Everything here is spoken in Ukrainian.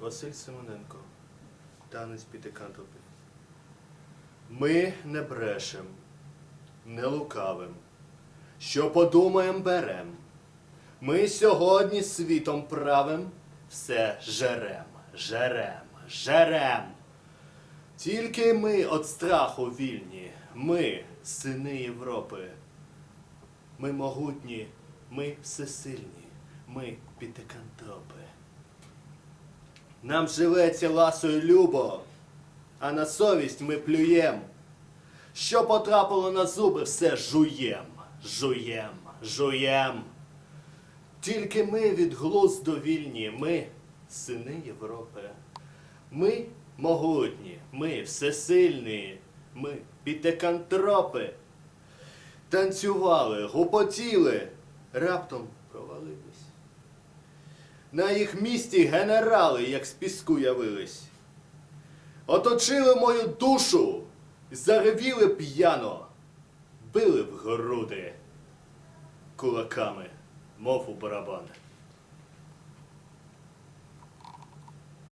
Василь Симоненко, танець п'ятикантропів. Ми не брешем, не лукавим. Що подумаєм берем. Ми сьогодні світом правим все жерем, жерем, жерем. Тільки ми від страху вільні, ми сини Європи. Ми могутні, ми всесильні, ми пітикантропи. Нам живеться ласою любо, а на совість ми плюєм. Що потрапило на зуби, все жуєм, жуєм, жуєм. Тільки ми від глузду вільні, ми сини Європи. Ми могутні, ми всесильні, ми пітекантропи. Танцювали, гупотіли, раптом провалились. На їх місці генерали, як з піску явились. Оточили мою душу, заревіли п'яно, били в груди кулаками, мов у барабан.